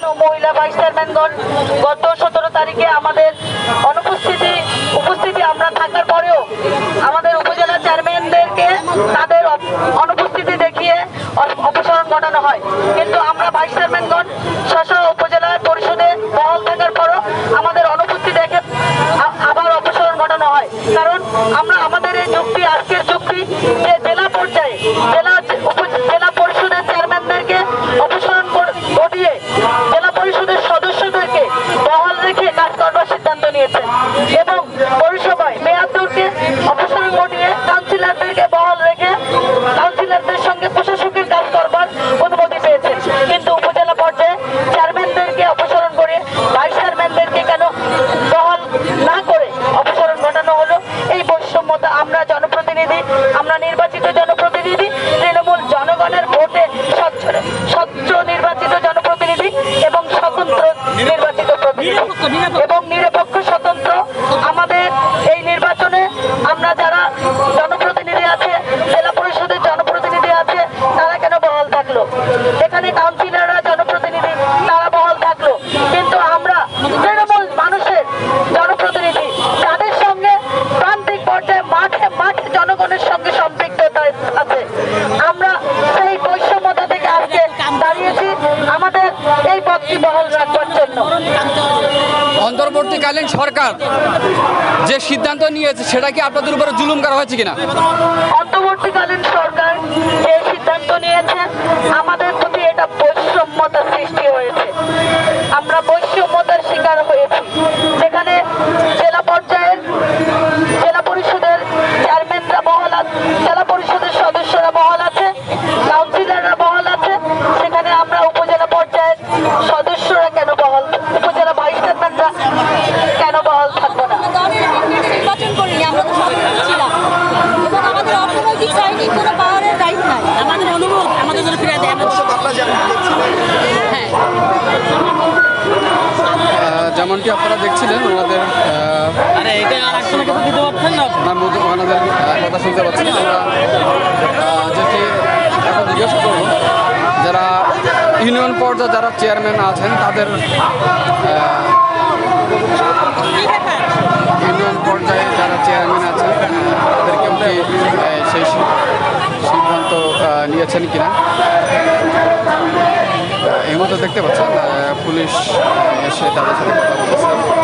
ও মহিলা ভাইস চেয়ারম্যানগণ গত সতেরো তারিখে আমাদের অনুপস্থিতি, উপস্থিতি আমরা থাকার পরেও আমাদের উপজেলা চেয়ারম্যানদেরকে তাদের অনুপস্থিতি দেখিয়ে অপ- অপসারণ ঘটানো হয়। কিন্তু আমরা ভাইস চেয়ারম্যানগণ স্ব উপজেলা পরিষদে বহাল থাকার পরও আমাদের অনুপস্থিতি দেখে আবার অপসারণ ঘটানো হয়। কারণ আমরা, আমাদের এই চুক্তি, আজকের চুক্তি যে জেলা পর্যায়ে কাউন্সিলরদেরকে বহাল রেখে কাউন্সিলরদের সঙ্গে প্রশাসকের কাজ করবার অনুমতি পেয়েছে কিন্তু উপজেলা পর্যায়ে চেয়ারম্যানদেরকে অপসারণ করে ভাইস চেয়ারম্যানদেরকে কেন বহাল না করে অপসারণ ঘটানো হলো, এই বৈষম্যতা আমরা জনপ্রতিনিধি, আমরা নির্বাচিত জনপ্রতিনিধি, তৃণমূল জনগণের ভোটে স্বচ্ছ স্বচ্ছ নির্বাচিত জনপ্রতিনিধি এবং স্বতন্ত্র নির্বাচিত প্রতিনিধি। অন্তর্বর্তীকালীন সরকার যে সিদ্ধান্ত নিয়েছে, সেটা কি আপনাদের উপরে জুলুম করা হয়েছে কিনা? অন্তর্বর্তীকালীন সরকার যে সিদ্ধান্ত নিয়েছে, আমাদের প্রতি এটা বৈষম্যতার সৃষ্টি হয়েছে। আমরা বৈষম্যতার শিকার হয়েছি। যেখানে জেলা পর্যায়ের জেলা পরিষদের চেয়ারম্যানরা আছে জেলা পরিষদের নির্বাচন করিনি আমরা তো সদস্য ছিলাম। এবং আমাদের অর্থনৈতিক সৈনিক কোনো পাওয়ারের রাইট নাই। আমাদের অনুরোধ আমাদের জন্য ফিরে দেয় হ্যাঁ। যেমনটি আপনারা দেখছিলেন ওনাদের ওনাদের কথা শুনতে পাচ্ছি আমরা যেটি এখন জিজ্ঞেস করব যারা ইউনিয়ন পর্যায়ে যারা চেয়ারম্যান আছেন তাদের আহ, ইউনিয়ন পর্যায়ে যারা চেয়ারম্যান আছেন আহ, তাদেরকেও কি আহ, সেই সি- সিদ্ধান্ত আহ, নিয়েছেন কিনা এই মতো দেখতে পাচ্ছেন পুলিশ এসে তাদের সাথে কথা বলতেছে